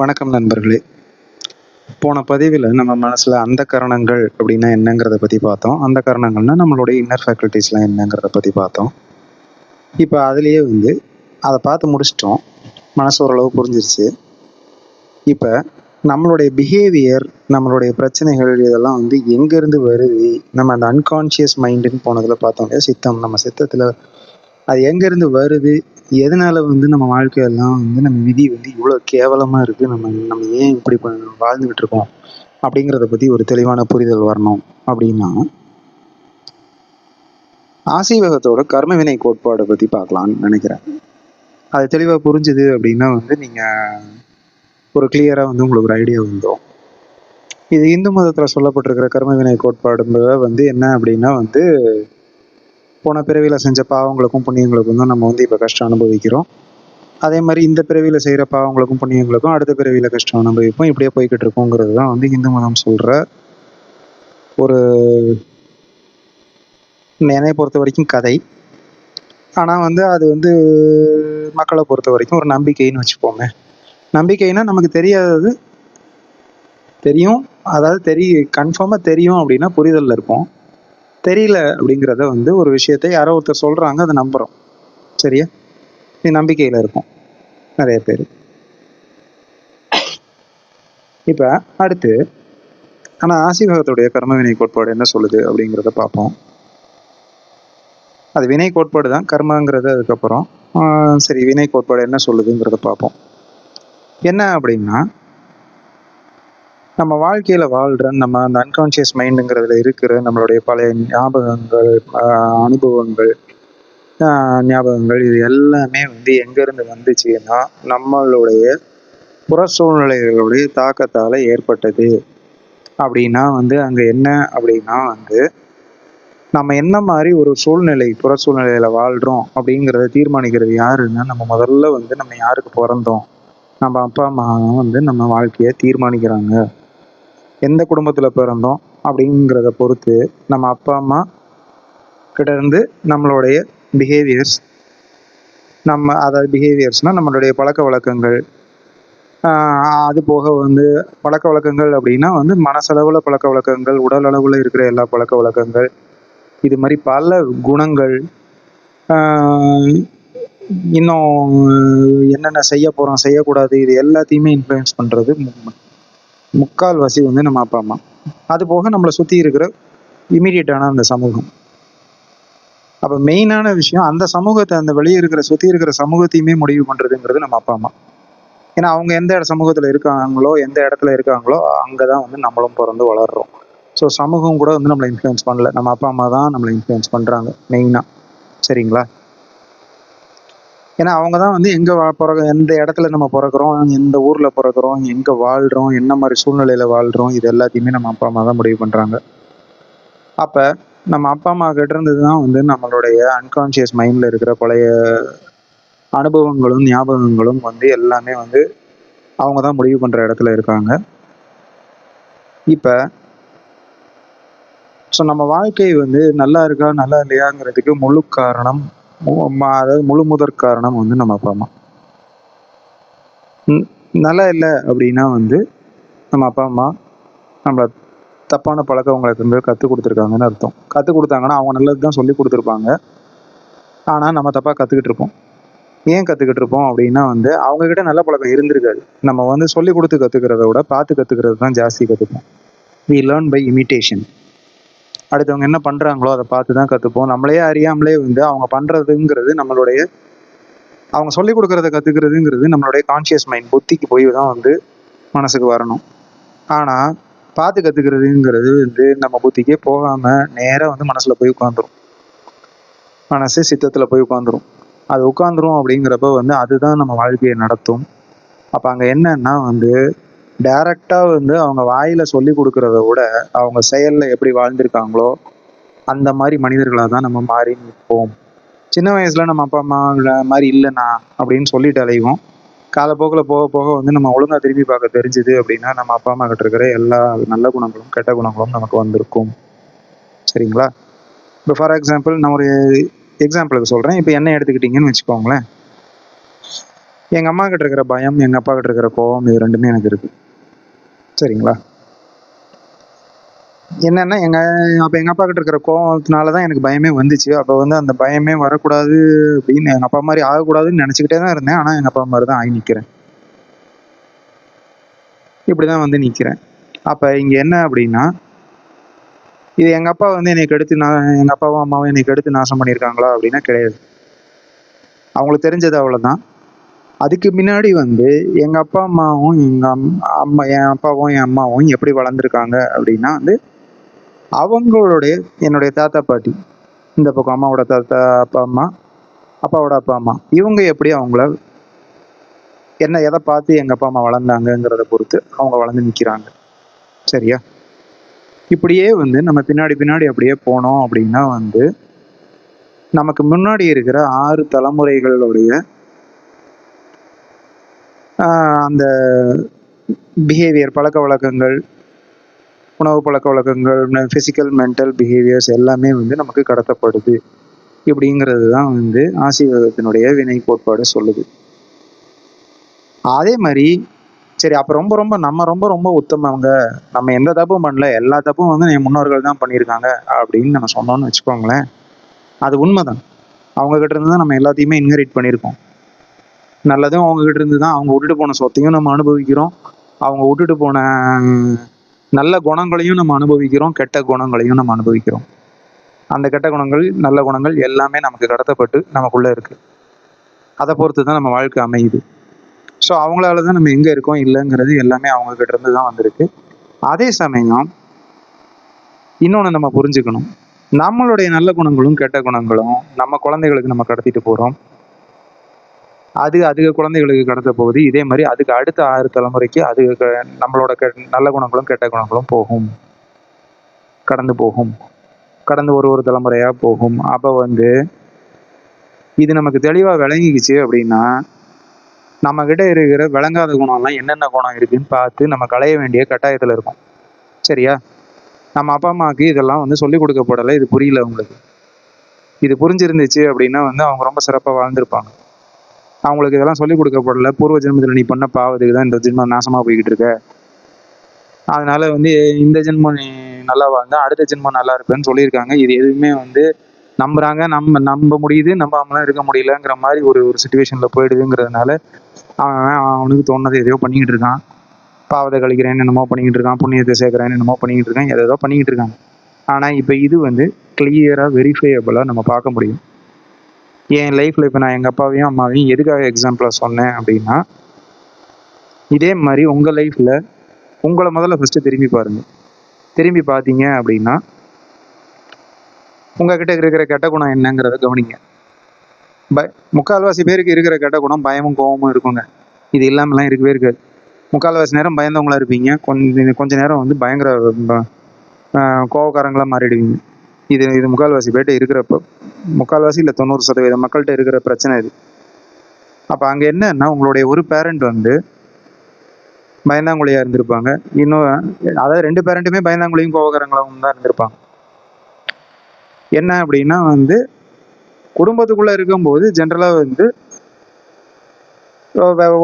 வணக்கம் நண்பர்களே. போன பதிவில் நம்ம மனசில் அந்த கரணங்கள் அப்படின்னா என்னங்கிறத பற்றி பார்த்தோம். அந்த கரணங்கள்னா நம்மளுடைய இன்னர் ஃபேக்கல்ட்டிஸ்லாம் என்னங்கிறத பற்றி பார்த்தோம். இப்போ அதுலேயே வந்து அதை பார்த்து முடிச்சிட்டோம். மனசு ஓரளவு புரிஞ்சிருச்சு. இப்போ நம்மளுடைய பிஹேவியர் நம்மளுடைய பிரச்சனைகள் இதெல்லாம் வந்து எங்கேருந்து வருது? நம்ம அந்த அன்கான்ஷியஸ் மைண்டுன்னு போனதில் பார்த்தோம் இல்லையா? சித்தம் நம்ம சித்தத்தில் அது எங்கேருந்து வருது? எதனால வந்து நம்ம வாழ்க்கையெல்லாம் வந்து நம்ம விதி வந்து இவ்வளோ கேவலமாக இருக்குது நம்ம நம்ம ஏன் இப்படி ப- வாழ்ந்துகிட்டு இருக்கோம்? அப்படிங்கிறத பற்றி ஒரு தெளிவான புரிதல் வரணும் அப்படின்னா ஆசீவகத்தோட கர்மவினை கோட்பாடை பற்றி பார்க்கலான்னு நினைக்கிறேன். அது தெளிவாக புரிஞ்சுது அப்படின்னா வந்து நீங்கள் ஒரு கிளியராக வந்து உங்களுக்கு ஒரு ஐடியா வந்துடும் இது இந்து மதத்தில் சொல்லப்பட்டிருக்கிற கர்மவினை கோட்பாடுங்கிறத வந்து என்ன அப்படின்னா வந்து போன பிறவியில் செஞ்ச பாவங்களுக்கும் புண்ணியங்களுக்கும் தான் நம்ம வந்து இப்போ கஷ்டம் அனுபவிக்கிறோம். அதே மாதிரி இந்த பிறவியில் செய்கிற பாவங்களுக்கும் புண்ணியங்களுக்கும் அடுத்த பிறவியில் கஷ்டம் அனுபவிப்போம். இப்படியே போய்கிட்டு இருக்கோங்கிறது தான் வந்து இந்து மதம் சொல்கிற ஒரு என்னை பொறுத்த வரைக்கும் கதை. ஆனால் வந்து அது வந்து மக்களை பொறுத்த வரைக்கும் ஒரு நம்பிக்கைன்னு வச்சுப்போமே. நம்பிக்கைன்னா நமக்கு தெரியாதது தெரியும். அதாவது தெரிய கன்ஃபார்மாக தெரியும் அப்படின்னா புரிதலில் இருப்போம். தெரியல அப்படிங்கிறத வந்து ஒரு விஷயத்தை யாரோ ஒருத்தர் சொல்கிறாங்க அதை நம்புகிறோம் சரியா? இது நம்பிக்கையில் இருக்கும். நிறைய பேர். இப்போ அடுத்து ஆனால் ஆசீர்வாதத்துடைய கர்மவினை கோட்பாடு என்ன சொல்லுது அப்படிங்கிறத பார்ப்போம். அது வினை கோட்பாடு தான் கர்மங்கிறது அதுக்கப்புறம். சரி வினை கோட்பாடு என்ன சொல்லுதுங்கிறத பார்ப்போம். என்ன அப்படின்னா நம்ம வாழ்க்கையில் வாழ்கிற நம்ம அந்த அன்கான்ஷியஸ் மைண்டுங்கிறதுல இருக்கிற நம்மளுடைய பழைய ஞாபகங்கள் அனுபவங்கள் ஞாபகங்கள் இது எல்லாமே வந்து எங்கேருந்து வந்துச்சுன்னா நம்மளுடைய புற சூழ்நிலைகளுடைய தாக்கத்தால் ஏற்பட்டது. அப்படின்னா வந்து அங்கே என்ன அப்படின்னா வந்து நம்ம என்ன மாதிரி ஒரு சூழ்நிலை புற சூழ்நிலையில் வாழ்கிறோம் அப்படிங்கிறத தீர்மானிக்கிறது யாருன்னா நம்ம முதல்ல வந்து நம்ம யாருக்கு பிறந்தோம்? நம்ம அப்பா அம்மா வந்து நம்ம வாழ்க்கையை தீர்மானிக்கிறாங்க. எந்த குடும்பத்தில் பிறந்தோம் அப்படிங்கிறத பொறுத்து நம்ம அப்பா அம்மா கிட்ட இருந்து நம்மளுடைய பிஹேவியர்ஸ் நம்ம அதாவது பிஹேவியர்ஸ்னால் நம்மளுடைய பழக்க வழக்கங்கள். அது போக வந்து பழக்க வழக்கங்கள் அப்படின்னா வந்து மனசளவில் பழக்க வழக்கங்கள் உடல் அளவில் இருக்கிற எல்லா பழக்க வழக்கங்கள். இது மாதிரி பல குணங்கள். இன்னும் என்னென்ன செய்ய போகிறோம் செய்யக்கூடாது இது எல்லாத்தையுமே இன்ஃப்ளூயன்ஸ் பண்ணுறது முக்கால்வாசி வந்து நம்ம அப்பா அம்மா அது போக நம்மளை சுற்றி இருக்கிற இமீடியட்டான அந்த சமூகம். அப்போ மெயினான விஷயம் அந்த சமூகத்தை அந்த வெளியே இருக்கிற சுற்றி இருக்கிற சமூகத்தையுமே முடிவு பண்ணுறதுங்கிறது நம்ம அப்பா அம்மா. ஏன்னா அவங்க எந்த இட சமூகத்தில் இருக்காங்களோ எந்த இடத்துல இருக்காங்களோ அங்கே தான் வந்து நம்மளும் பிறந்து வளர்றோம். ஸோ சமூகம் கூட வந்து நம்மளை இன்ஃப்ளூயன்ஸ் பண்ணல. நம்ம அப்பா அம்மா தான் நம்மளை இன்ஃப்ளூயன்ஸ் பண்ணுறாங்க மெயினாக சரிங்களா? ஏன்னா அவங்க தான் வந்து எங்கே பிறகு எந்த இடத்துல நம்ம பிறக்கிறோம் எந்த ஊரில் பிறக்கிறோம் எங்கே வாழ்கிறோம் என்ன மாதிரி சூழ்நிலையில் வாழ்கிறோம் இது எல்லாத்தையுமே நம்ம அப்பா அம்மா தான் முடிவு பண்ணுறாங்க அப்போ நம்ம அப்பா அம்மா கிட்ட இருந்து தான் வந்து நம்மளுடைய அன்கான்ஷியஸ் மைண்டில் இருக்கிற பழைய அனுபவங்களும் ஞாபகங்களும் வந்து எல்லாமே வந்து அவங்க தான் முடிவு பண்ணுற இடத்துல இருக்காங்க. இப்போ ஸோ நம்ம வாழ்க்கை வந்து நல்லா இருக்கா நல்லா இல்லையாங்கிறதுக்கு முழு காரணம் அதாவது முழு முதற் காரணம் வந்து நம்ம அப்பா அம்மா. நல்லா இல்லை அப்படின்னா வந்து நம்ம அப்பா அம்மா நம்மளை தப்பான பழக்கவங்களுக்கு வந்து கற்றுக் கொடுத்துருக்காங்கன்னு அர்த்தம். கற்றுக் கொடுத்தாங்கன்னா அவங்க நல்லது தான் சொல்லி கொடுத்துருப்பாங்க. ஆனால் நம்ம தப்பாக கற்றுக்கிட்டு இருப்போம். ஏன் கற்றுக்கிட்டு இருப்போம் அப்படின்னா வந்து அவங்கக்கிட்ட நல்ல பழக்கம் இருந்திருக்காது. நம்ம வந்து சொல்லி கொடுத்து கற்றுக்கிறத விட பார்த்து கற்றுக்கிறது தான் ஜாஸ்தி கற்றுப்போம் வி லேர்ன் பை இமிட்டேஷன் அடுத்தவங்க என்ன பண்ணுறாங்களோ அதை பார்த்து தான் கற்றுப்போம் நம்மளே அறியாமலே வந்து அவங்க பண்ணுறதுங்கிறது நம்மளுடைய அவங்க சொல்லிக் கொடுக்கறத கற்றுக்கிறதுங்கிறது நம்மளுடைய கான்ஷியஸ் மைண்ட் புத்திக்கு போய் தான் வந்து மனசுக்கு வரணும். ஆனால் பார்த்து கற்றுக்கிறதுங்கிறது வந்து நம்ம புத்திக்கே போகாமல் நேராக வந்து மனசில் போய் உட்காந்துரும் மனசு சித்தத்தில் போய் உட்காந்துரும் அது உட்காந்துரும் அப்படிங்கிறப்ப வந்து அதுதான் நம்ம வாழ்க்கையை நடத்தும். அப்போ அங்கே என்னன்னா வந்து டைரக்டாக வந்து அவங்க வாயில் சொல்லி கொடுக்குறத விட அவங்க செயலில் எப்படி வாழ்ந்திருக்காங்களோ அந்த மாதிரி மனிதர்களாக தான் நம்ம மாறி நிற்போம். சின்ன வயசில் நம்ம அப்பா அம்மா மாதிரி இல்லைண்ணா அப்படின்னு சொல்லிட்டு அலைவோம். காலப்போக்கில் போக போக வந்து நம்ம ஒழுங்காக திரும்பி பார்க்க தெரிஞ்சுது அப்படின்னா நம்ம அப்பா அம்மா கிட்ட இருக்கிற எல்லா நல்ல குணங்களும் கெட்ட குணங்களும் நமக்கு வந்திருக்கும். சரிங்களா? இப்போ ஃபார் எக்ஸாம்பிள் நான் ஒரு எக்ஸாம்பிளுக்கு சொல்கிறேன் இப்போ என்ன எடுத்துக்கிட்டீங்கன்னு வச்சுக்கோங்களேன். எங்கள் அம்மா கிட்ட இருக்கிற பயம் எங்கள் அப்பா கிட்ட இருக்கிற கோபம் இது ரெண்டுமே எனக்கு இருக்கு. சரிங்களா? என்னன்னா எங்க அப்போ எங்கள் அப்பா கிட்ட இருக்கிற கோவத்தினால தான் எனக்கு பயமே வந்துச்சு. அப்போ வந்து அந்த பயமே வரக்கூடாது அப்படின்னு எங்கள் அப்பா மாதிரி ஆகக்கூடாதுன்னு நினச்சிக்கிட்டே தான் இருந்தேன். ஆனால் எங்கள் அப்பா மாதிரி தான் ஆகி நிற்கிறேன் இப்படி தான் வந்து நிற்கிறேன் அப்போ இங்கே என்ன அப்படின்னா இது எங்கள் அப்பா வந்து என்னை கெடுத்து நான் எங்கள் அப்பாவும் அம்மாவும் என்னை கெடுத்து நாசம் பண்ணியிருக்காங்களா அப்படின்னா கிடையாது. அவங்களுக்கு தெரிஞ்சது அவ்வளோதான் அதுக்கு முன்னாடி வந்து எங்கள் அப்பா அம்மாவும் எங்கள் அம்மா என் அப்பாவும் என் அம்மாவும் எப்படி வளர்ந்துருக்காங்க அப்படின்னா வந்து அவங்களுடைய என்னுடைய தாத்தா பாட்டி இந்த பக்கம் அம்மாவோட தாத்தா அப்பா அம்மா அப்பாவோட அப்பா அம்மா இவங்க எப்படி அவங்கள என்ன எதை பார்த்து எங்கள் அப்பா அம்மா வளர்ந்தாங்கங்கிறத பொறுத்து அவங்க வளர்ந்து நிற்கிறாங்க சரியா? இப்படியே வந்து நம்ம பின்னாடி பின்னாடி அப்படியே போனோம் அப்படின்னா வந்து நமக்கு முன்னாடி இருக்கிற ஆறு தலைமுறைகளுடைய அந்த பிஹேவியர் பழக்க வழக்கங்கள் உணவு பழக்க வழக்கங்கள் ஃபிசிக்கல் மென்டல் பிஹேவியர்ஸ் எல்லாமே வந்து நமக்கு கடத்தப்படுது. இப்படிங்கிறது தான் வந்து ஆசீர்வாதத்தினுடைய வினை கோட்பாடு சொல்லுது. அதே மாதிரி சரி அப்போ ரொம்ப ரொம்ப நம்ம ரொம்ப ரொம்ப உத்தமவங்க நம்ம எந்த தப்பும் பண்ணல எல்லா தப்பும் வந்து என் முன்னோர்கள் தான் பண்ணியிருக்காங்க அப்படின்னு நம்ம சொன்னோம்னு வச்சுக்கோங்களேன். அது உண்மைதான். அவங்க கிட்ட இருந்து தான் நம்ம எல்லாத்தையுமே இன்ஹெரிட் பண்ணியிருக்கோம். நல்லதும் அவங்ககிட்ட இருந்து தான் அவங்க விட்டுட்டு போன சொத்தையும் நம்ம அனுபவிக்கிறோம். அவங்க விட்டுட்டு போன நல்ல குணங்களையும் நம்ம அனுபவிக்கிறோம். கெட்ட குணங்களையும் நம்ம அனுபவிக்கிறோம். அந்த கெட்ட குணங்கள் நல்ல குணங்கள் எல்லாமே நமக்கு கடத்தப்பட்டு நமக்குள்ளே இருக்கு. அதை பொறுத்து தான் நம்ம வாழ்க்கை அமையுது. ஸோ அவங்களால தான் நம்ம எங்கே இருக்கோம் இல்லைங்கிறது எல்லாமே அவங்கக்கிட்ட இருந்து தான் வந்திருக்கு. அதே சமயம் இன்னொன்று நம்ம புரிஞ்சுக்கணும். நம்மளுடைய நல்ல குணங்களும் கெட்ட குணங்களும் நம்ம குழந்தைகளுக்கு நம்ம கடத்திட்டு போகிறோம் அது அதுக்கு குழந்தைகளுக்கு கடத்த போகுது. இதே மாதிரி அதுக்கு அடுத்த ஆறு தலைமுறைக்கு அது க- நம்மளோட கெ- நல்ல குணங்களும் கெட்ட குணங்களும் போகும். கடந்து போகும். கடந்து ஒரு ஒரு தலைமுறையாக போகும். அப்போ வந்து இது நமக்கு தெளிவாக விளங்கிக்கிச்சு அப்படின்னா நம்மக்கிட்ட இருக்கிற விளங்காத குணம்லாம் என்னென்ன குணம் இருக்குதுன்னு பார்த்து நம்ம களைய வேண்டிய கட்டாயத்தில் இருக்கும். சரியா? நம்ம அப்பா அம்மாவுக்கு இதெல்லாம் வந்து சொல்லிக் கொடுக்கப்படலை. இது புரியல அவங்களுக்கு. இது புரிஞ்சிருந்துச்சு அப்படின்னா வந்து அவங்க ரொம்ப சிறப்பாக வாழ்ந்திருப்பாங்க. அவங்களுக்கு இதெல்லாம் சொல்லிக் கொடுக்கப்படல. பூர்வ ஜென்மத்தில் நீ பண்ண பாவத்துக்கு தான் இந்த ஜென்மம் நாசமாக போய்கிட்டு இருக்க. அதனால வந்து இந்த ஜென்மம் நீ நல்லா வாழ்ந்தா அடுத்த ஜென்மம் நல்லா இருப்பேன்னு சொல்லியிருக்காங்க. இது எதுவுமே வந்து நம்புறாங்க. நம்ம நம்ப முடியுது. நம்பாமலாம் இருக்க முடியலங்கிற மாதிரி ஒரு ஒரு சுச்சுவேஷனில் போயிடுதுங்கிறதுனால அவன் அவனுக்கு தோணுது எதையோ பண்ணிக்கிட்டு இருக்கான். பாவத்தை கழிக்கிறேன் என்னமோ பண்ணிக்கிட்டு இருக்கான். புண்ணியத்தை சேர்க்குறேன் என்னமோ பண்ணிக்கிட்டு இருக்கான். எதோ பண்ணிக்கிட்டு இருக்காங்க ஆனால் இப்போ இது வந்து கிளியராக வெரிஃபையபிளாக நம்ம பார்க்க முடியும். என் லைஃப்பில் இப்போ நான் எங்கள் அப்பாவையும் அம்மாவையும் எதுக்காக எக்ஸாம்பிளாக சொன்னேன் அப்படின்னா இதே மாதிரி உங்கள் லைஃப்பில் உங்களை முதல்ல ஃபஸ்ட்டு திரும்பி பாருங்கள் திரும்பி பார்த்தீங்க அப்படின்னா உங்ககிட்ட இருக்கிற கெட்ட குணம் என்னங்கிறத கவனிங்க. ப முக்கால்வாசி பேருக்கு இருக்கிற கெட்ட குணம் பயமும் கோபமும் இருக்குங்க. இது இல்லாமலாம் இருக்கவே இருக்காது. முக்கால்வாசி நேரம் பயந்தவங்களா இருப்பீங்க. கொஞ்சம் கொஞ்ச நேரம் வந்து பயங்கர கோவக்காரங்களாக மாறிடுவீங்க. இது இது முக்கால்வாசி பேட்டை இருக்கிறப்ப முக்கால்வாசி இல்லை தொண்ணூறு சதவீதம் மக்கள்கிட்ட இருக்கிற பிரச்சனை இது. அப்போ அங்கே என்னன்னா உங்களுடைய ஒரு பேரண்ட் வந்து பயந்தாங்குழியாக இருந்திருப்பாங்க. இன்னும் அதாவது ரெண்டு பேரண்ட்டுமே பயந்தாங்குழியும் கோவக்காரங்களாகவும் தான் இருந்திருப்பாங்க. என்ன அப்படின்னா வந்து குடும்பத்துக்குள்ளே இருக்கும்போது ஜென்ரலாக வந்து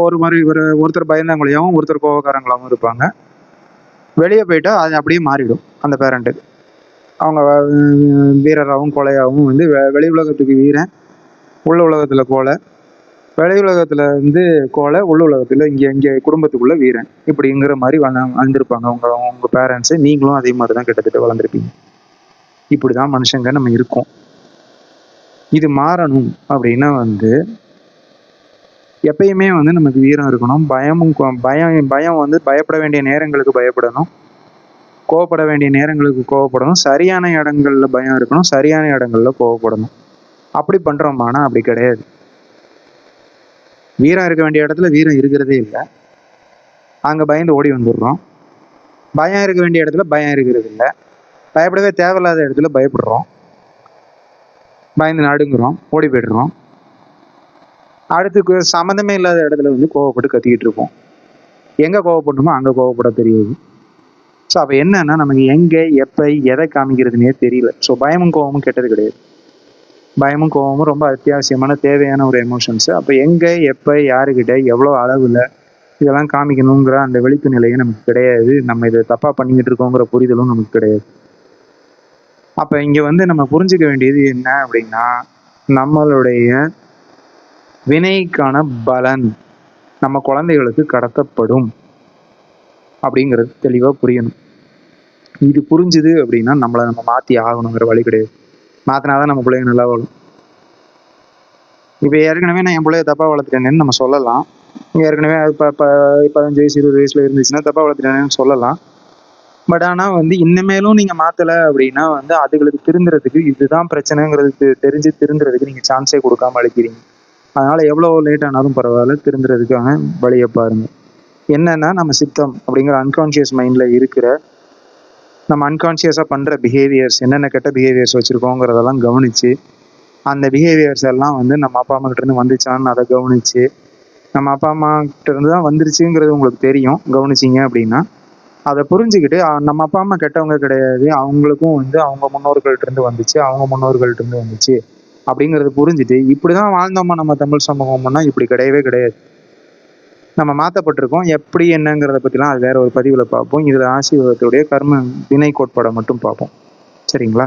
ஒரு மாதிரி ஒரு ஒருத்தர் பயந்தாங்குழியாகவும் ஒருத்தர் கோவக்காரங்களாகவும் இருப்பாங்க. வெளியே போயிட்டால் அது அப்படியே மாறிடும் அந்த பேரண்ட்டுக்கு அவங்க வீரராகவும் கொலையாகவும் வந்து வெ- வெளி உலகத்துக்கு வீரன் உள்ள உலகத்தில் கோலை. வெளி உலகத்தில் வந்து கோலை உள்ள உலகத்தில் இங்கே இங்கே குடும்பத்துக்குள்ளே வீரன். இப்படிங்கிற மாதிரி வள வளர்ந்துருப்பாங்க அவங்க உங்கள் பேரெண்ட்ஸு நீங்களும் அதே மாதிரி தான் கிட்டத்தட்ட வளர்ந்துருப்பீங்க. இப்படி தான் மனுஷங்க நம்ம இருக்கோம். இது மாறணும் அப்படின்னா வந்து எப்பயுமே வந்து நமக்கு வீரம் இருக்கணும். பயமும் கொ- பயம் பயம் வந்து பயப்பட வேண்டிய நேரங்களுக்கு பயப்படணும். கோவப்பட வேண்டிய நேரங்களுக்கு கோவப்படணும். சரியான இடங்களில் பயம் இருக்கணும். சரியான இடங்கள்ல கோவப்படணும். அப்படி பண்ணுறோமானா அப்படி கிடையாது. வீரம் இருக்க வேண்டிய இடத்துல வீரம் இருக்கிறதே இல்லை. அங்கே பயந்து ஓடி வந்துடுறோம். பயம் இருக்க வேண்டிய இடத்துல பயம் இருக்கிறது இல்லை. பயப்படவே தேவையில்லாத இடத்துல பயப்படுறோம். பயந்து நடுங்குறோம். ஓடி போயிடுறோம். அடுத்து சம்மந்தமே இல்லாத இடத்துல வந்து கோவப்பட்டு கத்திக்கிட்டு இருப்போம். எங்கே கோவப்படணுமோ அங்கே கோவப்பட தெரியாது. ஸோ அப்போ என்னன்னா நமக்கு எங்கே எப்போ எதை காமிக்கிறதுனே தெரியல. ஸோ பயமும் கோவமும் கெட்டது கிடையாது. பயமும் கோபமும் ரொம்ப அத்தியாவசியமான தேவையான ஒரு எமோஷன்ஸ் அப்போ எங்கே எப்போ யாருக்கிட்ட எவ்வளோ அளவில் இதெல்லாம் காமிக்கணுங்கிற அந்த வெளிப்பு நிலையும் நமக்கு கிடையாது. நம்ம இதை தப்பாக பண்ணிக்கிட்டு இருக்கோங்கிற புரிதலும் நமக்கு கிடையாது. அப்போ இங்கே வந்து நம்ம புரிஞ்சுக்க வேண்டியது என்ன அப்படின்னா நம்மளுடைய வினைக்கான பலன் நம்ம குழந்தைகளுக்கு கடத்தப்படும். அப்படிங்கிறது தெளிவாக புரியணும். இது புரிஞ்சுது அப்படின்னா நம்மளை நம்ம மாற்றி ஆகணுங்கிற வழி கிடையாது. மாற்றினா தான் நம்ம பிள்ளைங்க நல்லா வரும் இப்போ ஏற்கனவே நான் என் பிள்ளைய தப்பாக வளர்த்துட்டேனேன்னு நம்ம சொல்லலாம். ஏற்கனவே இப்போ இப்போ பதினஞ்சு வயசு இருபது வயசில் இருந்துச்சுன்னா தப்பாக வளர்த்துட்டேனேன்னு சொல்லலாம். பட் ஆனால் வந்து இன்னமேலும் நீங்கள் மாற்றலை அப்படின்னா வந்து அதுகளுக்கு திருந்துறதுக்கு இதுதான் பிரச்சனைங்கிறது தெரிஞ்சு திருந்துறதுக்கு நீங்கள் சான்ஸே கொடுக்காம அழைக்கிறீங்க அதனால் எவ்வளோ லேட் ஆனாலும் பரவாயில்ல திருந்துறதுக்கான வழியை பாருங்கள் என்னென்னா நம்ம சித்தம் அப்படிங்கிற அன்கான்ஷியஸ் மைண்டில் இருக்கிற நம்ம அன்கான்ஷியஸாக பண்ணுற பிஹேவியர்ஸ் என்னென்ன கெட்ட பிஹேவியர்ஸ் வச்சுருக்கோங்கிறதெல்லாம் கவனித்து அந்த பிஹேவியர்ஸ் எல்லாம் வந்து நம்ம அப்பா அம்மா கிட்டேருந்து வந்துச்சான்னு அதை கவனித்து நம்ம அப்பா அம்மா கிட்டேருந்து தான் வந்துருச்சுங்கிறது உங்களுக்கு தெரியும். கவனிச்சிங்க அப்படின்னா அதை புரிஞ்சுக்கிட்டு நம்ம அப்பா அம்மா கெட்டவங்க கிடையாது. அவங்களுக்கும் வந்து அவங்க முன்னோர்கள்ட்டேருந்து வந்துச்சு அவங்க முன்னோர்கள்ட்டேருந்து வந்துச்சு அப்படிங்கிறது புரிஞ்சுட்டு இப்படி தான் வாழ்ந்தோமா நம்ம தமிழ் சமூகம்னா இப்படி கிடையவே கிடையாது. நம்ம மாற்றப்பட்டிருக்கோம் எப்படி என்னங்கிறத பற்றிலாம் அது வேற ஒரு பதிவில் பார்ப்போம். இதில் ஆசீர்வாதத்துடைய கர்ம வினை கோட்பாடை மட்டும் பார்ப்போம். சரிங்களா?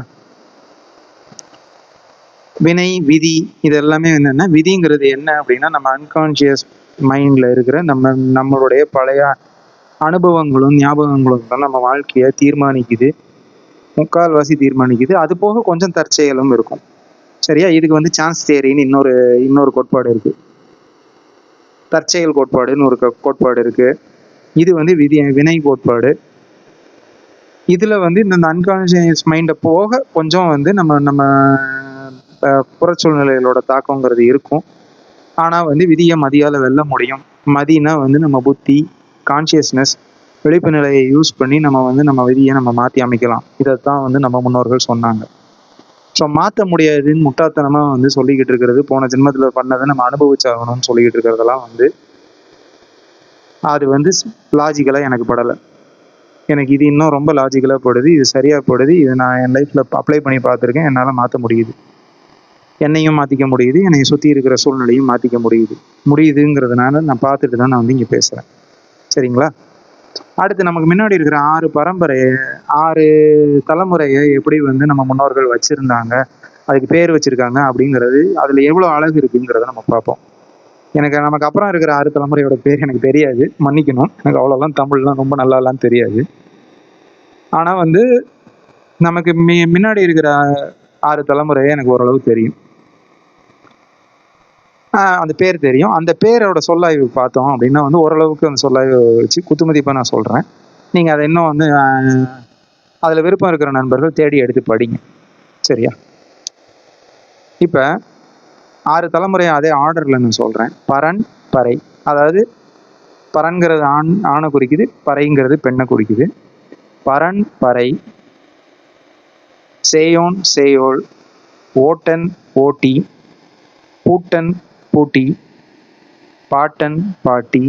வினை விதி இது எல்லாமே என்னென்னா விதிங்கிறது என்ன அப்படின்னா நம்ம அன்கான்சியஸ் மைண்டில் இருக்கிற நம்ம நம்மளுடைய பழைய அனுபவங்களும் ஞாபகங்களும் தான் நம்ம வாழ்க்கையை தீர்மானிக்குது. முக்கால்வாசி தீர்மானிக்குது. அது போக கொஞ்சம் தற்செயலும் இருக்கும். சரியா? இதுக்கு வந்து சான்ஸ் தேரின்னு இன்னொரு இன்னொரு கோட்பாடு இருக்குது தற்செயல் கோட்பாடுன்னு ஒரு கோட்பாடு இருக்குது இது வந்து விதி வினை கோட்பாடு. இதில் வந்து இந்த அன்கான்சியஸ் மைண்டை போக கொஞ்சம் வந்து நம்ம நம்ம புறச்சூழ்நிலைகளோட தாக்கங்கிறது இருக்கும். ஆனால் வந்து விதியை மதியால் வெல்ல முடியும். மதினா வந்து நம்ம புத்தி கான்சியஸ்னஸ் விழிப்பு நிலையை யூஸ் பண்ணி நம்ம வந்து நம்ம விதியை நம்ம மாற்றி அமைக்கலாம். இதைத்தான் வந்து நம்ம முன்னோர்கள் சொன்னாங்க. ஸோ மாற்ற முடியாதுன்னு முட்டாள்தனமாக வந்து சொல்லிக்கிட்டு இருக்கிறது போன ஜென்மத்தில் பண்ணதை நம்ம அனுபவிச்சாகணும்னு சொல்லிக்கிட்டு இருக்கிறதெல்லாம் வந்து அது வந்து லாஜிக்கலாக எனக்கு படலை. எனக்கு இது இன்னும் ரொம்ப லாஜிக்கலாக போடுது இது சரியாக போடுது இது நான் என் லைஃப்பில் அப்ளை பண்ணி பார்த்துருக்கேன் என்னால் மாற்ற முடியுது. என்னையும் மாற்றிக்க முடியுது என்னை சுற்றி இருக்கிற சூழ்நிலையும் மாற்றிக்க முடியுது. முடியுதுங்கிறதுனால நான் பார்த்துட்டு தான் நான் வந்து இங்கே பேசுகிறேன் சரிங்களா? அடுத்து நமக்கு முன்னாடி இருக்கிற ஆறு பரம்பரையை ஆறு தலைமுறையை எப்படி வந்து நம்ம முன்னோர்கள் வச்சுருந்தாங்க அதுக்கு பேர் வச்சுருக்காங்க அப்படிங்கிறது அதில் எவ்வளோ அழகு இருக்குங்கிறத நம்ம பார்ப்போம். எனக்கு நமக்கு அப்புறம் இருக்கிற ஆறு தலைமுறையோட பேர் எனக்கு தெரியாது. மன்னிக்கணும். எனக்கு அவ்வளோலாம் தமிழ்லாம் ரொம்ப நல்லாலாம் தெரியாது. ஆனால் வந்து நமக்கு மி முன்னாடி இருக்கிற ஆறு தலைமுறையை எனக்கு ஓரளவு தெரியும். அந்த பேர் தெரியும். அந்த பேரோட சொல்லாய்வு பார்த்தோம் அப்படின்னா வந்து ஓரளவுக்கு அந்த சொல்லாய்வு வச்சு குத்துமதிப்பாக நான் சொல்கிறேன் நீங்கள் அதை இன்னும் வந்து அதில் விருப்பம் இருக்கிற நண்பர்கள் தேடி எடுத்து படிங்க. சரியா? இப்போ ஆறு தலைமுறை அதே ஆர்டரில் நான் சொல்கிறேன் பரன் பறை. அதாவது பரன்கிறது ஆண் ஆணை குறிக்குது பறைங்கிறது பெண்ணை குறிக்குது. பரன் பறை. சேயோன் சேயோல் ஓட்டன் ஓட்டி. பூட்டன் போட்டி பாட்டன் பாட்டி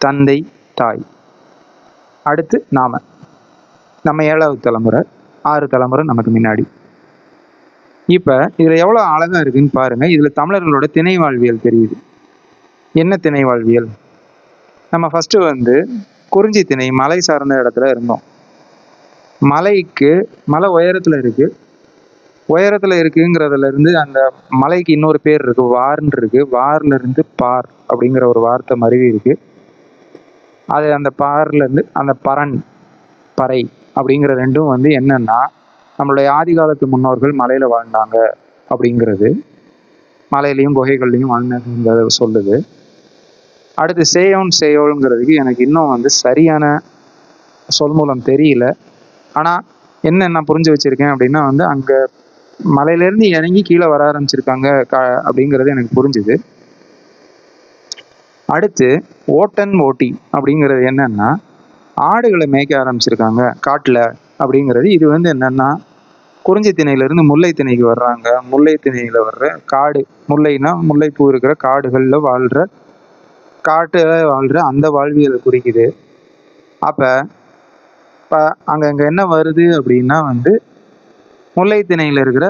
தந்தை தாய். அடுத்து நாம. நம்ம ஏழாவது தலைமுறை ஆறு தலைமுறை நமக்கு முன்னாடி. இப்போ இதில் எவ்வளோ அழகாக இருக்குன்னு பாருங்கள் இதில் தமிழர்களோட திணை வாழ்வியல் தெரியுது. என்ன திணை வாழ்வியல் நம்ம ஃபஸ்ட்டு வந்து குறிஞ்சி திணை மலை சார்ந்த இடத்துல இருந்தோம். மலைக்கு மலை உயரத்தில் இருக்குது உயரத்தில் இருக்குங்கிறதுல இருந்து அந்த மலைக்கு இன்னொரு பேர் இருக்கு. வார்ன்னு இருக்கு. வார்ல இருந்து பார் அப்படிங்கிற ஒரு வார்த்தை மருவி இருக்கு. அது அந்த பார்ல இருந்து அந்த பரன் பறை அப்படிங்கிற ரெண்டும் வந்து என்னன்னா நம்மளுடைய ஆதி காலத்து முன்னோர்கள் மலையில வாழ்ந்தாங்க அப்படிங்கிறது. மலையிலையும் குகைகள்லையும் வாழ்ந்ததுங்கிறத சொல்லுது. அடுத்து சேயோன் சேயோங்கிறதுக்கு எனக்கு இன்னும் வந்து சரியான சொல் மூலம் தெரியல. ஆனால் என்ன நான் புரிஞ்சு வச்சிருக்கேன் அப்படின்னா வந்து அங்கே மலையிலேருந்து இறங்கி கீழே வர ஆரம்பிச்சிருக்காங்க க அப்படிங்கிறது எனக்கு புரிஞ்சுது. அடுத்து ஓட்டன் ஓட்டி அப்படிங்கிறது என்னன்னா ஆடுகளை மேய்க்க ஆரம்பிச்சிருக்காங்க காட்டில் அப்படிங்கிறது. இது வந்து என்னன்னா குறிஞ்சி திணையிலேருந்து முல்லை திணைக்கு வர்றாங்க. முல்லை திணையில் வர்ற காடு முல்லைனா முல்லைப்பூ இருக்கிற காடுகளில் வாழ்கிற காட்டில் வாழ்கிற அந்த வாழ்வியலை குறிக்குது. அப்போ இப்போ அங்கே அங்கே என்ன வருது அப்படின்னா வந்து முல்லை திணையில் இருக்கிற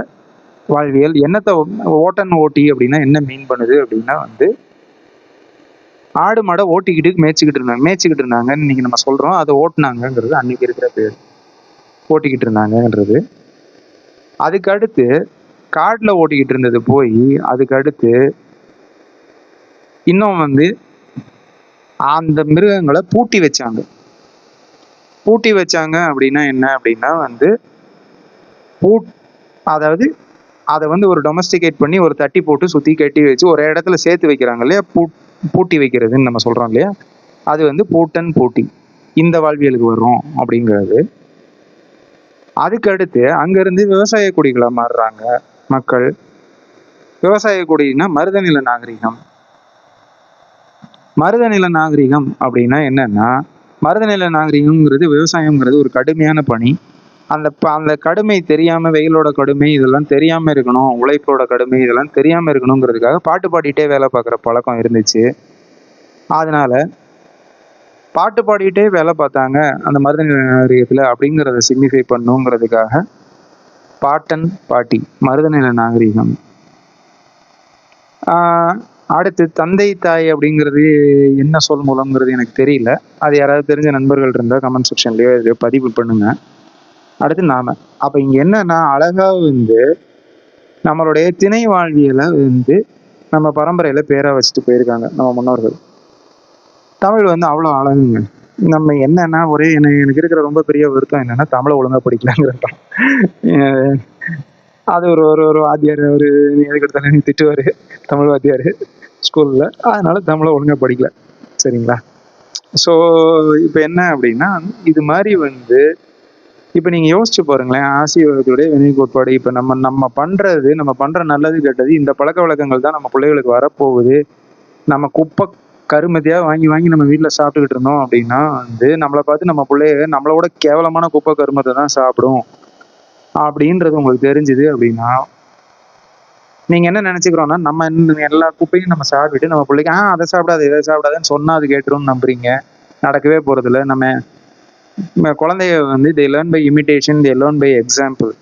வாழ்வியல் என்னத்தை ஓட்டன் ஓட்டி அப்படின்னா என்ன மீன் பண்ணுது அப்படின்னா வந்து ஆடு மாடை ஓட்டிக்கிட்டு மேய்ச்சிக்கிட்டு இருந்தாங்க. மேய்ச்சிக்கிட்டு இருந்தாங்கன்னு இன்னைக்கு நம்ம சொல்கிறோம் அதை ஓட்டுனாங்கங்கிறது அன்னைக்கு இருக்கிற பேர். ஓட்டிக்கிட்டு இருந்தாங்கன்றது அதுக்கு அடுத்து காட்டில் ஓட்டிக்கிட்டு இருந்தது போய் அதுக்கு அடுத்து இன்னும் வந்து அந்த மிருகங்களை பூட்டி வச்சாங்க. பூட்டி வச்சாங்க அப்படின்னா என்ன அப்படின்னா வந்து பூட் அதாவது அதை வந்து ஒரு டொமஸ்டிகேட் பண்ணி ஒரு தட்டி போட்டு சுற்றி கட்டி வச்சு ஒரு இடத்துல சேர்த்து வைக்கிறாங்க இல்லையா? பூ பூட்டி வைக்கிறதுன்னு நம்ம சொல்கிறோம் இல்லையா? அது வந்து பூட்டன் பூட்டி. இந்த வாழ்வியலுக்கு வரும் அப்படிங்கிறது. அதுக்கடுத்து அங்கேருந்து விவசாய குடிகளாக மாறுறாங்க மக்கள். விவசாய குடினா மருதநில நாகரிகம். மருதநில நாகரிகம் அப்படின்னா என்னன்னா மருதநில நாகரிகம்ங்கிறது விவசாயம்ங்கிறது ஒரு கடுமையான பணி. அந்த ப- அந்த கடுமை தெரியாம வெயிலோட கடுமை இதெல்லாம் தெரியாம இருக்கணும் உழைப்போட கடுமை இதெல்லாம் தெரியாம இருக்கணுங்கிறதுக்காக பாட்டு பாடிட்டே வேலை பார்க்குற பழக்கம் இருந்துச்சு. அதனால பாட்டு பாடிட்டே வேலை பார்த்தாங்க. அந்த மருதநில நாகரிகத்தில் அப்படிங்கிறத சிக்னிஃபை பண்ணுங்கிறதுக்காக பாட்டன் பாட்டி மருதநில நாகரிகம். அடுத்து தந்தை தாய் அப்படிங்கிறது என்ன சொல் மூலம்ங்கிறது எனக்கு தெரியல. அது யாராவது தெரிஞ்ச நண்பர்கள் இருந்தால் கமெண்ட் செக்ஷன்லேயோ பதிவு பண்ணுங்கள் அடுத்து நாம. அப்ப இங்க என்னன்னா அழகா வந்து நம்மளுடைய திணை வாழ்வியலை வந்து நம்ம பரம்பரையில பேரா வச்சுட்டு போயிருக்காங்க நம்ம முன்னோர்கள். தமிழ் வந்து அவ்வளோ அழகுங்க. நம்ம என்னன்னா ஒரே எனக்கு எனக்கு இருக்கிற ரொம்ப பெரிய வருத்தம் என்னன்னா தமிழை ஒழுங்கா படிக்கலாங்கிறது அது ஒரு ஒரு ஒரு வாத்தியார் ஒரு எதுக்கு எடுத்தாலும் திட்டுவார் தமிழ் வாத்தியார் ஸ்கூல்ல. அதனால தமிழை ஒழுங்கா படிக்கல. சரிங்களா? ஸோ இப்போ என்ன அப்படின்னா இது மாதிரி வந்து இப்போ நீங்கள் யோசிச்சு பாருங்களேன் ஆசீர்வாதத்துடைய வினை கோட்பாடு. இப்போ நம்ம நம்ம பண்ணுறது நம்ம பண்ணுற நல்லது கெட்டது இந்த பழக்க வழக்கங்கள் தான் நம்ம பிள்ளைகளுக்கு வரப்போகுது. நம்ம குப்பை கருமதியாக வாங்கி வாங்கி நம்ம வீட்டில் சாப்பிட்டுக்கிட்டு இருந்தோம் அப்படின்னா வந்து நம்மளை பார்த்து நம்ம பிள்ளைய நம்மளோட கேவலமான குப்பை கருமத்தை தான் சாப்பிடும். அப்படின்றது உங்களுக்கு தெரிஞ்சுது அப்படின்னா நீங்கள் என்ன நினச்சிக்கிறோன்னா நம்ம எல்லா குப்பையும் நம்ம சாப்பிட்டுட்டு நம்ம பிள்ளைக்கு ஆ அதை சாப்பிடாது இதை சாப்பிடாதுன்னு சொன்னா அது கேட்டுரும்னு நம்புறீங்க. நடக்கவே போகிறதில்ல நம்ம குழந்தைய வந்து they learn by imitation they learn by example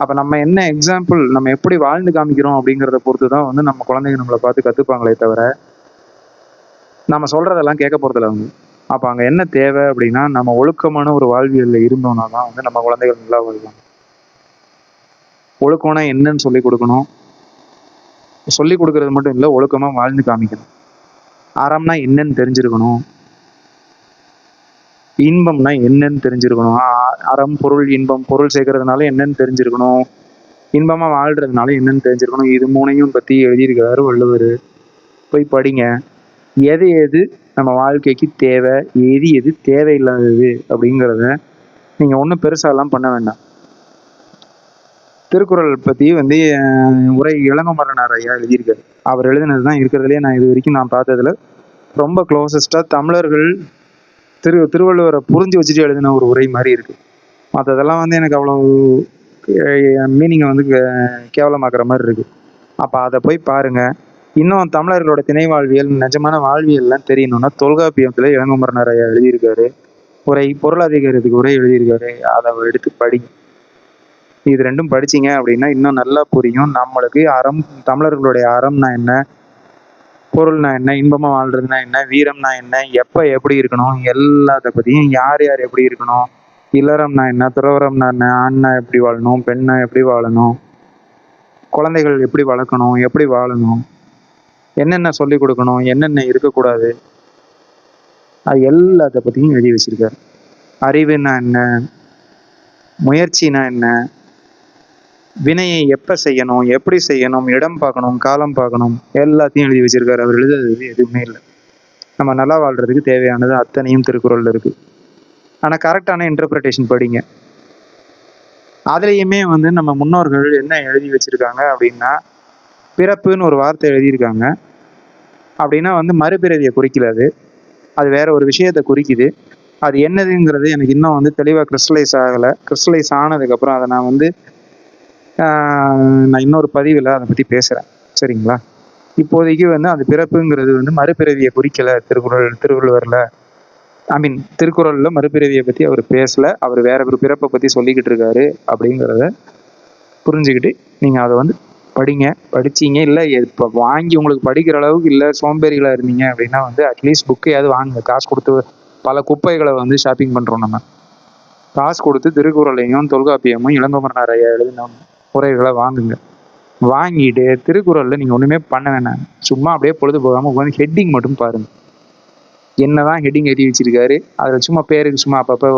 அப்போ நம்ம என்ன எக்ஸாம்பிள் நம்ம எப்படி வாழ்ந்து காமிக்கிறோம் அப்படிங்கிறத பொறுத்து தான் வந்து நம்ம குழந்தைங்க நம்மளை பார்த்து கற்றுப்பாங்களே தவிர நம்ம சொல்கிறதெல்லாம் கேட்க போகிறதில்ல அவங்க. அப்போ அங்கே என்ன தேவை அப்படின்னா நம்ம ஒழுக்கமான ஒரு வாழ்வியலில் இருந்தோம்னா தான் வந்து நம்ம குழந்தைகள் நல்லா வாழ்வாங்க. ஒழுக்கம்னா என்னன்னு சொல்லி கொடுக்கணும். சொல்லி கொடுக்கறது மட்டும் இல்லை ஒழுக்கமாக வாழ்ந்து காமிக்கணும். அறம்னா என்னன்னு தெரிஞ்சிருக்கணும். இன்பம்னா என்னன்னு தெரிஞ்சிருக்கணும். அறம் பொருள் இன்பம் பொருள் சேர்க்கறதுனால என்னன்னு தெரிஞ்சிருக்கணும். இன்பமா வாழ்றதுனால என்னன்னு தெரிஞ்சிருக்கணும். இது மூணையும் பத்தி எழுதியிருக்கிறாரு வள்ளுவர். போய் படிங்க. எது எது நம்ம வாழ்க்கைக்கு தேவை எது எது தேவையில்லாதது அப்படிங்கிறத நீங்க ஒன்றும் பெருசாலாம் பண்ண வேண்டாம். திருக்குறள் பத்தி வந்து உரை இளங்கமரனார் ஐயா எழுதியிருக்காரு. அவர் எழுதினது தான் இருக்கிறதுலே நான் இது வரைக்கும் நான் பார்த்ததுல ரொம்ப க்ளோசஸ்டா தமிழர்கள் திரு திருவள்ளுவரை புரிஞ்சு வச்சுட்டு எழுதின ஒரு உரை மாதிரி இருக்கு. மற்றதெல்லாம் வந்து எனக்கு அவ்வளோ மீனிங்கை வந்து கே- கேவலமாக்குற மாதிரி இருக்கு. அப்போ அதை போய் பாருங்க. இன்னும் தமிழர்களோட திணை வாழ்வியல் நிஜமான வாழ்வியல்லாம் தெரியணும்னா தொல்காப்பியத்தில் இளங்கமரனார் ஐயா எழுதியிருக்காரு. உரை பொருளாதிகாரத்துக்கு உரை எழுதியிருக்காரு. அதை எடுத்து படி. இது ரெண்டும் படிச்சீங்க அப்படின்னா இன்னும் நல்லா புரியும். நம்மளுக்கு அறம் தமிழர்களுடைய அறம்னா என்ன? பொருள்னா என்ன இன்பமாக வாழ்றதுனா என்ன வீரம்னா என்ன எப்போ எப்படி இருக்கணும் எல்லாத்த பற்றியும் யார் யார் எப்படி இருக்கணும் இல்லறம்னா என்ன துறவரம்னா என்ன ஆண்னா எப்படி வாழணும் பெண்ணா எப்படி வாழணும் குழந்தைகள் எப்படி வளர்க்கணும் எப்படி வாழணும் என்னென்ன சொல்லி கொடுக்கணும் என்னென்ன இருக்கக்கூடாது அது எல்லாத்த பற்றியும் எழுதி வச்சிருக்காரு. அறிவுனா என்ன முயற்சினா என்ன வினையை எப்போ செய்யணும் எப்படி செய்யணும் இடம் பார்க்கணும் காலம் பார்க்கணும் எல்லாத்தையும் எழுதி வச்சிருக்காரு. அவர் எழுதுறது எதுவுமே இல்லை. நம்ம நல்லா வாழ்கிறதுக்கு தேவையானது அத்தனையும் திருக்குறளில் இருக்குது ஆனால் கரெக்டான இன்டர்பிரிட்டேஷன் படிங்க. அதுலேயுமே வந்து நம்ம முன்னோர்கள் என்ன எழுதி வச்சுருக்காங்க அப்படின்னா பிறப்புன்னு ஒரு வார்த்தை எழுதியிருக்காங்க. அப்படின்னா வந்து மறுபிறவியை குறிக்கிறது அது. வேற ஒரு விஷயத்தை குறிக்குது. அது என்னதுங்கிறது எனக்கு இன்னும் வந்து தெளிவாக கிறிஸ்டலைஸ் ஆகலை. கிறிஸ்டலைஸ் ஆனதுக்கப்புறம் அதை நான் வந்து நான் இன்னொரு பதிவில் அதை பற்றி பேசுகிறேன் சரிங்களா? இப்போதைக்கு வந்து அது பிறப்புங்கிறது வந்து மறுபிறவியை குறிக்கலை திருக்குறள் திருவள்ளுவரில். ஐ மீன் திருக்குறளில் மறுபிறவியை பற்றி அவர் பேசலை. அவர் வேற ஒரு பிறப்பை பற்றி சொல்லிக்கிட்டு இருக்காரு அப்படிங்கிறத புரிஞ்சுக்கிட்டு நீங்கள் அதை வந்து படிங்க. படிச்சீங்க இல்லை இப்போ வாங்கி உங்களுக்கு படிக்கிற அளவுக்கு இல்லை சோம்பேறிகளாக இருந்தீங்க அப்படின்னா வந்து அட்லீஸ்ட் புக்கையாவது வாங்க காசு கொடுத்து பல குப்பைகளை வந்து ஷாப்பிங் பண்ணுறோம் நம்ம. காசு கொடுத்து திருக்குறளையும் தொல்காப்பியமும் இளங்கோமரனார் ஐயா எழுதின குறைகளை வாங்குங்க. வாங்கிட்டு திருக்குறளில் நீங்கள் ஒன்றுமே பண்ண வேணாம். சும்மா அப்படியே பொழுது போகாமல் உட்காந்து ஹெட்டிங் மட்டும் பாருங்கள் என்னதான் ஹெட்டிங் எழுதி வச்சிருக்காரு அதில் சும்மா பேருக்கு சும்மா அப்பப்போ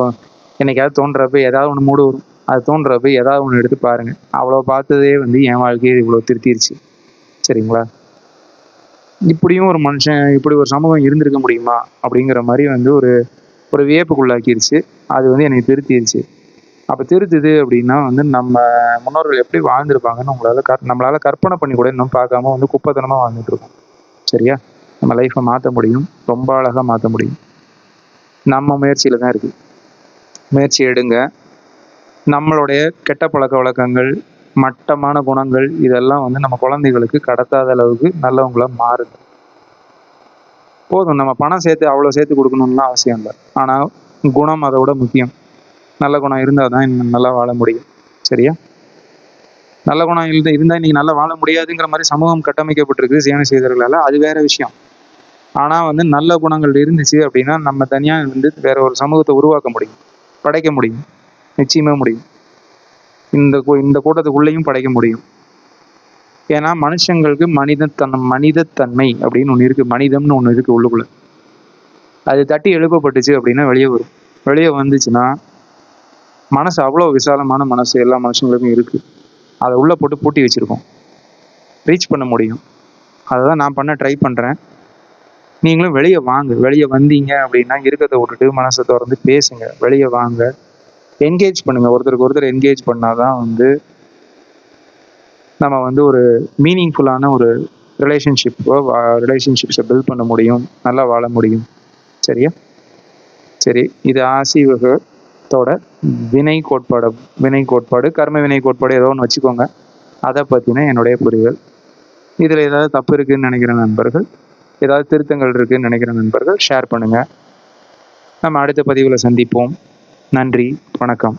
என்னைக்காவது தோன்றப்ப ஏதாவது ஒன்று மூடு வரும். அது தோன்றப்ப ஏதாவது ஒன்று எடுத்து பாருங்க. அவ்வளோ பார்த்ததே வந்து என் வாழ்க்கையை இவ்வளோ திருத்திருச்சு. சரிங்களா? இப்படியும் ஒரு மனுஷன் இப்படி ஒரு சமூகம் இருந்திருக்க முடியுமா? அப்படிங்கிற மாதிரி வந்து ஒரு ஒரு வியப்புக்குள்ளாக்கிருச்சு. அது வந்து என்னை திருத்திருச்சு. அப்போ தெரிஞ்சுது அப்படின்னா வந்து நம்ம முன்னோர்கள் எப்படி வாழ்ந்திருப்பாங்கன்னு உங்களால் கற் நம்மளால் கற்பனை பண்ணி கூட இன்னும் பார்க்காம வந்து குப்பத்தனமாக வாழ்ந்துட்டு இருக்கோம். சரியா? நம்ம லைஃப்பை மாற்ற முடியும். ரொம்ப அழகாக மாற்ற முடியும். நம்ம முயற்சியில் தான் இருக்குது முயற்சி எடுங்க. நம்மளுடைய கெட்ட பழக்க வழக்கங்கள் மட்டமான குணங்கள் இதெல்லாம் வந்து நம்ம குழந்தைகளுக்கு கடத்தாத அளவுக்கு நல்லவங்களாக மாறுது. போதும். நம்ம பணம் சேர்த்து அவ்வளோ சேர்த்து கொடுக்கணும்லாம் அவசியம் இல்லை. ஆனால் குணம் அதை விட முக்கியம். நல்ல குணம் இருந்தால் தான் இன்னும் நல்லா வாழ முடியும். சரியா? நல்ல குணம் இல்லை இருந்தால் இன்றைக்கி நல்லா வாழ முடியாதுங்கிற மாதிரி சமூகம் கட்டமைக்கப்பட்டிருக்கு சேன செய்தவர்களால் அது வேற விஷயம். ஆனால் வந்து நல்ல குணங்கள் இருந்துச்சு அப்படின்னா நம்ம தனியாக வந்து வேற ஒரு சமூகத்தை உருவாக்க முடியும். படைக்க முடியும். நிச்சயமே முடியும். இந்த இந்த கூட்டத்துக்குள்ளேயும் படைக்க முடியும். ஏன்னா மனுஷங்களுக்கு மனிதத்தன் மனிதத்தன்மை அப்படின்னு ஒன்று இருக்குது மனிதம்னு ஒன்று இருக்குது உள்ளுக்குள்ளே. அது தட்டி எழுப்பப்பட்டுச்சு அப்படின்னா வெளியே வரும். வெளியே வந்துச்சுன்னா மனசு அவ்வளோ விசாலமான மனசு எல்லா மனுஷங்களுக்கும் இருக்குது அதை உள்ளே போட்டு பூட்டி வச்சுருக்கோம். ரீச் பண்ண முடியும். அதை தான் நான் பண்ண ட்ரை பண்ணுறேன் நீங்களும் வெளியே வாங்க. வெளியே வந்தீங்க அப்படின்னா இருக்கிறத விட்டுட்டு மனசை திறந்து பேசுங்க. வெளியே வாங்க. என்கேஜ் பண்ணுங்கள் ஒருத்தருக்கு ஒருத்தர் என்கேஜ் பண்ணால் தான் வந்து நம்ம வந்து ஒரு மீனிங்ஃபுல்லான ஒரு ரிலேஷன்ஷிப்போ ரிலேஷன்ஷிப்ஸை பில்ட் பண்ண முடியும். நல்லா வாழ முடியும். சரியா? சரி. இது ஆசீவகத்தோட வினை கோட்பாடு வினை கோட்பாடு கர்ம வினை கோட்பாடு ஏதோ ஒன்று வச்சுக்கோங்க. அதை பற்றின என்னுடைய புரிதல். இதில் ஏதாவது தப்பு இருக்குதுன்னு நினைக்கிற நண்பர்கள் ஏதாவது திருத்தங்கள் இருக்குதுன்னு நினைக்கிற நண்பர்கள் ஷேர் பண்ணுங்கள் நம்ம அடுத்த பதிவில் சந்திப்போம். நன்றி வணக்கம்.